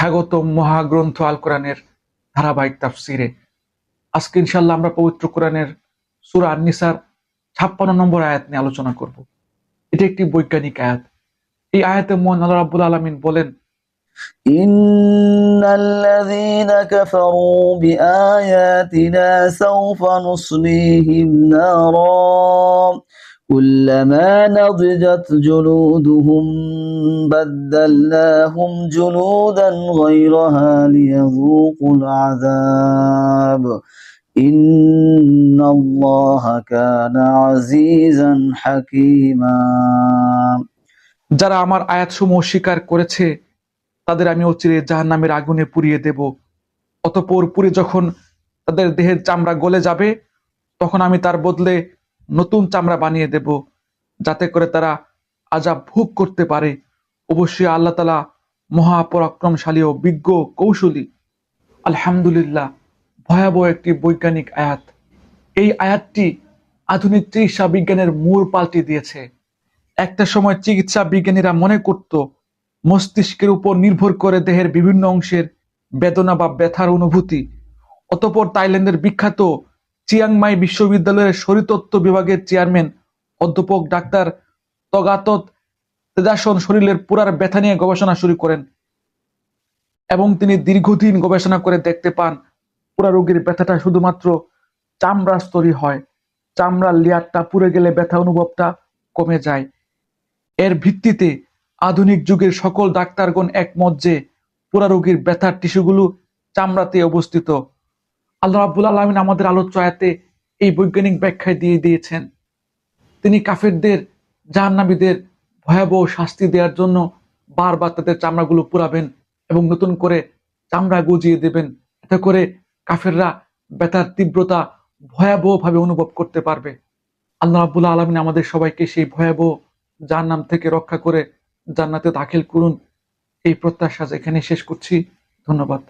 স্বাগত মহাগ্রন্থ আল কোরআনের ধারাবাহিক তাফসিরে আজকে ইনশাল্লাহ আমরা পবিত্র কোরআনের সুরা নিসার ছাপ্পান্ন নম্বর আয়াত নিয়ে আলোচনা করব এটি একটি বৈজ্ঞানিক আয়াত এই আয়াতে মোহন আল্লাহ রাব্বুল আলমিন বলেন إن الذين كفروا بآياتنا سوف نصليهم نارا كلما نضجت جلودهم بدلناهم جلودا غيرها ليذوقوا العذاب إن الله كان عزيزا حكيما যারা আমার আয়াতসমূহ স্বীকার করেছে তাদের আমি অচিরে জাহান নামের আগুনে পুড়িয়ে দেব অতপর পুড়ে যখন তাদের দেহের চামড়া গলে যাবে তখন আমি তার বদলে নতুন চামড়া বানিয়ে দেব যাতে করে তারা আজাব ভোগ করতে পারে। অবশ্যই আল্লাহ তালা মহাপরাক্রমশালী ও বিজ্ঞ কৌশলী। আলহামদুলিল্লাহ, ভয়াবহ একটি বৈজ্ঞানিক আয়াত। এই আয়াতটি আধুনিক চিকিৎসা বিজ্ঞানের মূল পাল্টে দিয়েছে। একটা সময় চিকিৎসা বিজ্ঞানীরা মনে করত, মস্তিষ্কের উপর নির্ভর করে দেহের বিভিন্ন অংশের বেদনা বা ব্যথার অনুভূতি। অতপর থাইল্যান্ডের বিখ্যাত চিয়াংমাই বিশ্ববিদ্যালয়ের শরীরতত্ত্ব বিভাগের চেয়ারম্যান, অধ্যাপক ডাক্তার তগাতত তেজাসন শরীরের পুরার ব্যথা নিয়ে গবেষণা শুরু করেন এবং তিনি দীর্ঘদিন গবেষণা করে দেখতে পান, পুরা রোগীর ব্যথাটা শুধুমাত্র চামড়া স্তরই হয়। চামড়ার লেয়ারটা পুড়ে গেলে ব্যথা অনুভবটা কমে যায়। এর ভিত্তিতে আধুনিক যুগের সকল ডাক্তারগণ একমত যে পুরা রোগীর ব্যথার টিস্যুগুলো চামড়াতে অবস্থিত। আল্লাহ রাব্বুল আলমিন আমাদের আলোচ্য এই বৈজ্ঞানিক ব্যাখ্যায় দিয়ে দিয়েছেন। তিনি কাফেরদের, জাহান্নামীদের ভয়াবহ শাস্তি দেওয়ার জন্য বারবার তাদের চামড়াগুলো পুরাবেন এবং নতুন করে চামড়া গজিয়ে দেবেন। এতে করে কাফেররা ব্যথার তীব্রতা ভয়াবহভাবে অনুভব করতে পারবে। আল্লাহ রাব্বুল আলমিন আমাদের সবাইকে সেই ভয়াবহ জাহান্নাম থেকে রক্ষা করে জান্নাতে দাখিল করুন। এই প্রত্যাশা এখানে শেষ করছি। ধন্যবাদ।